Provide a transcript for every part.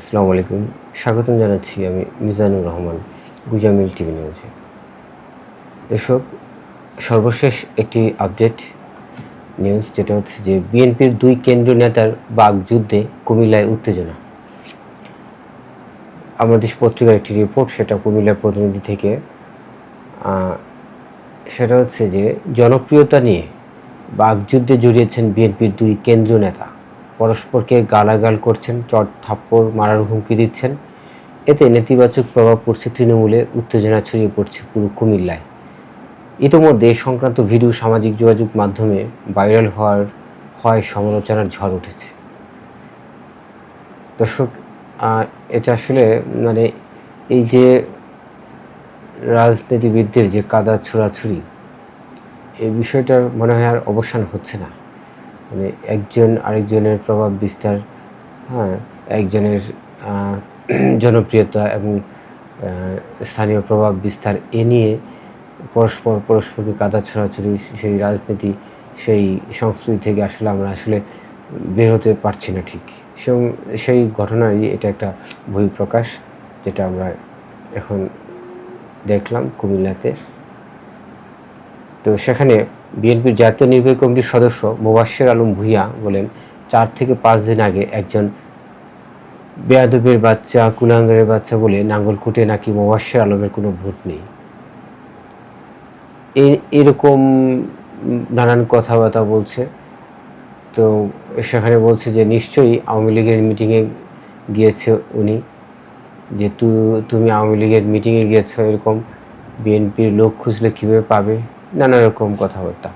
আসসালামু আলাইকুম। স্বাগতম জানাচ্ছি আমি মিজানুর রহমান, গুজামিল টিভি নিউজে। দর্শক, সর্বশেষ একটি আপডেট নিউজ যেটা হচ্ছে যে বিএনপির দুই কেন্দ্রীয় নেতার বাক যুদ্ধে কুমিল্লায় উত্তেজনা। আমাদের পত্রিকার একটি রিপোর্ট সেটা কুমিল্লার প্রতিনিধি থেকে সেটা হচ্ছে যে জনপ্রিয়তা নিয়ে বাকযুদ্ধে জড়িয়েছেন বিএনপির দুই কেন্দ্রীয় নেতা। পরস্পরকে গালাগাল করছেন, চট থাপ্পড় মারার হুমকি দিচ্ছেন। এতে নেতিবাচক প্রভাব পড়ছে তৃণমূলে, উত্তেজনা ছড়িয়ে পড়ছে পুরো কুমিল্লায়। ইতোমধ্যে এ সংক্রান্ত ভিডিও সামাজিক যোগাযোগ মাধ্যমে ভাইরাল হওয়ার হয় সমালোচনার ঝড় উঠেছে। দর্শক এটা আসলে মানে এই যে রাজনীতিবিদদের যে কাদা ছোড়াছুড়ি এই বিষয়টার মনে হয় আর অবসান হচ্ছে না। মানে একজন আরেকজনের প্রভাব বিস্তার হ্যাঁ একজনের জনপ্রিয়তা এবং স্থানীয় প্রভাব বিস্তার এ নিয়ে পরস্পর, পরস্পরকে কাদা ছড়াছড়ি, সেই রাজনীতি, সেই সংস্কৃতি থেকে আসলে আমরা আসলে বের হতে পারছি না ঠিক। সেই ঘটনারই এটা একটা বহিঃপ্রকাশ যেটা আমরা এখন দেখলাম কুমিল্লাতে। তো সেখানে বিএনপির জাতীয় নির্বাহী কমিটির সদস্য মোবাশ্বের আলম ভূঁইয়া বলেন, চার থেকে পাঁচ দিন আগে একজন বেয়াদবের বাচ্চা, কুলাঙ্গারের বাচ্চা বলে নাঙ্গলকুটে নাকি মোবাশ্বের আলমের কোনো ভোট নেই। এরকম নানান কথাবার্তা বলছে। তো সেখানে বলছে যে, নিশ্চয়ই আওয়ামী লীগের মিটিংয়ে গিয়েছে উনি, যে তুমি আওয়ামী লীগের মিটিংয়ে গিয়েছো এরকম, বিএনপির লোক খুঁজলে কীভাবে পাবে? নানা রকম কথাবার্তা।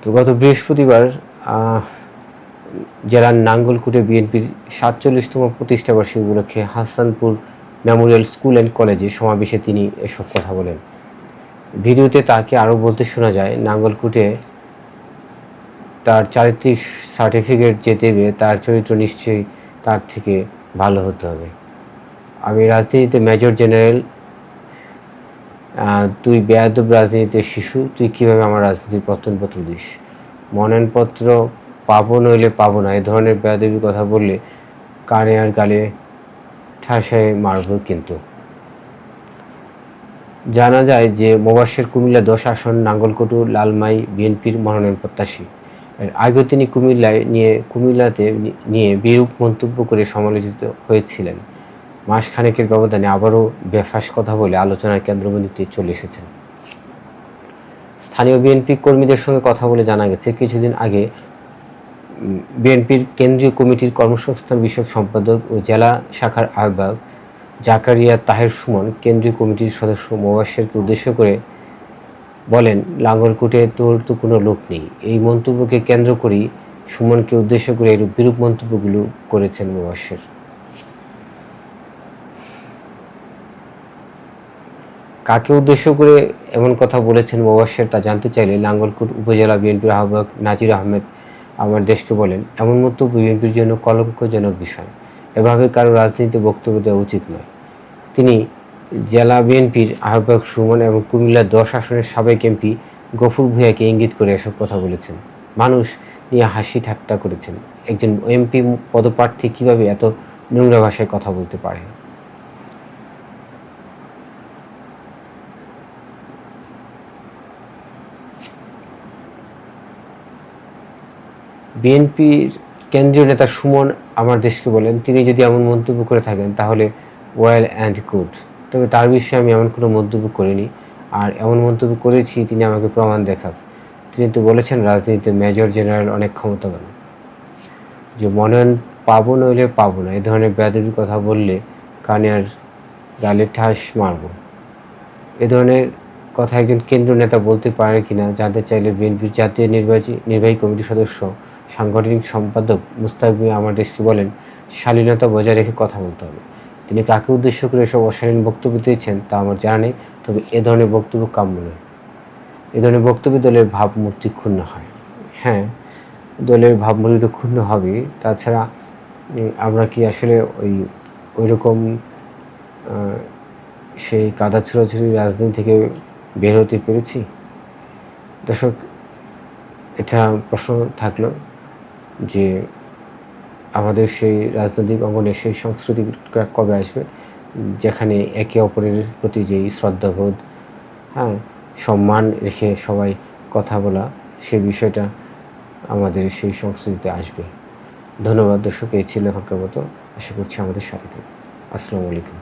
তো গত বৃহস্পতিবার জেলার নাঙ্গলকুটে বিএনপির সাতচল্লিশতম প্রতিষ্ঠাবার্ষিকী উপলক্ষে হাসানপুর মেমোরিয়াল স্কুল অ্যান্ড কলেজে সমাবেশে তিনি এসব কথা বলেন। ভিডিওতে তাকে আরও বলতে শোনা যায়, নাঙ্গলকুটে তার চারিত্রিক সার্টিফিকেট যে দেবে তার চরিত্র নিশ্চয়ই তার থেকে ভালো হতে হবে। আমি রাজনীতিতে মেজর জেনারেল তুই বেয়াদব রাজনীতিতে শিশু, তুই কীভাবে আমার রাজনীতির পত্তন পত্র দিস? মনোনয়নপত্র পাবো নইলে পাবো না। এ ধরনের বেয়াদবি কথা বললে কানে আর গালে ঠাসায় মারব কিন্তু। জানা যায় যে মোবাশের কুমিল্লা দশ আসন, নাঙ্গলকটু, লালমাই, বিএনপির মনোনয়ন প্রত্যাশী। এর আগেও তিনি কুমিল্লায় নিয়ে, কুমিল্লাতে নিয়ে বিরূপ মন্তব্য করে সমালোচিত হয়েছিলেন। মাসখানেকের ব্যবধানে আবারও বেফাস কথা বলে আলোচনার কেন্দ্রবিন্দুতে চলে এসেছেন। স্থানীয় বিএনপি কর্মীদের সঙ্গে কথা বলে জানা গেছে, কিছুদিন আগে বিএনপির কেন্দ্রীয় কমিটির কর্মসংস্থান বিষয়ক সম্পাদক ও জেলা শাখার আহ্বায়ক জাকারিয়া তাহের সুমন কেন্দ্রীয় কমিটির সদস্য মোবাশেরকে উদ্দেশ্য করে বলেন, লাঙ্গলকুটে তোর তো কোনো লোক নেই। এই মন্তব্যকে কেন্দ্র করেই সুমনকে উদ্দেশ্য করে এরূপ বিরূপ মন্তব্যগুলো করেছেন মোবাশের। কাকে উদ্দেশ্য করে এমন কথা বলেছেন মোবাশের তা জানতে চাইলে লাঙ্গলকুট উপজেলা বিএনপির আহ্বায়ক নাজির আহমেদ আমার দেশকে বলেন, এমন মন্তব্য বিএনপির জন্য কলঙ্কজনক বিষয়। এভাবে কারও রাজনীতিতে বক্তব্য দেওয়া উচিত নয়। তিনি জেলা বিএনপির আহ্বায়ক সুমন এবং কুমিল্লার দশ আসনের সাবেক এমপি গফুর ভূঁইয়াকে ইঙ্গিত করে এসব কথা বলেছেন। মানুষ নিয়ে হাসি ঠাট্টা করেছেন। একজন এমপি পদপ্রার্থী কীভাবে এত নোংরা ভাষায় কথা বলতে পারে? বিএনপির কেন্দ্রীয় নেতা সুমন আমার দেশকে বলেন, তিনি যদি এমন মন্তব্য করে থাকেন, তাহলে ওয়েল অ্যান্ড গুড। তবে তার বিষয়ে আমি এমন কোনো মন্তব্য করিনি, আর এমন মন্তব্য করেছি, তিনি আমাকে প্রমাণ দেখান তিনি তো বলেছেন, রাজনীতিতে মেজর জেনারেল অনেক ক্ষমতাবান। যে মনোনয়ন পাবো নইলে পাবো না এই ধরনের বেয়াদবি কথা বললে কানে আর গালে ঠাস মারবো। এ ধরনের কথা একজন কেন্দ্র নেতা বলতে পারে কিনা, জানতে চাইলে বিএনপির জাতীয় নির্বাচী, নির্বাহী কমিটির সদস্য সাংগঠনিক সম্পাদক মুস্তাক মিয়া আমার দেশকে বলেন, শালীনতা বজায় রেখে কথা বলতে হবে। তিনি কাকে উদ্দেশ্য করে এসব অশালীন বক্তব্য দিয়েছেন তা আমার জানা নেই, তবে এ ধরনের বক্তব্য কাম্য নয়। এ ধরনের বক্তব্য দলের ভাবমূর্তি ক্ষুণ্ণ হয়। হ্যাঁ দলের ভাবমূর্তি তো ক্ষুণ্ণ হবেই। তাছাড়া আমরা কি আসলে ওই ওই রকম সেই কাদা ছোড়াছুড়ি রাজনীতি থেকে বের হতে পেরেছি? দর্শক, এটা প্রশ্ন থাকল। যে আমাদের সেই রাজনৈতিক অঙ্গনের সেই সংস্কৃতিটা কবে আসবে, যেখানে একে অপরের প্রতি যেই শ্রদ্ধাবোধ হ্যাঁ সম্মান রেখে সবাই কথা বলা সেই বিষয়টা আমাদের সেই সংস্কৃতিতে আসবে। ধন্যবাদ দর্শক, এই ছিল এখনকার মতো। আশা করছি আমাদের সাথে থাকবে আসসালামু আলাইকুম।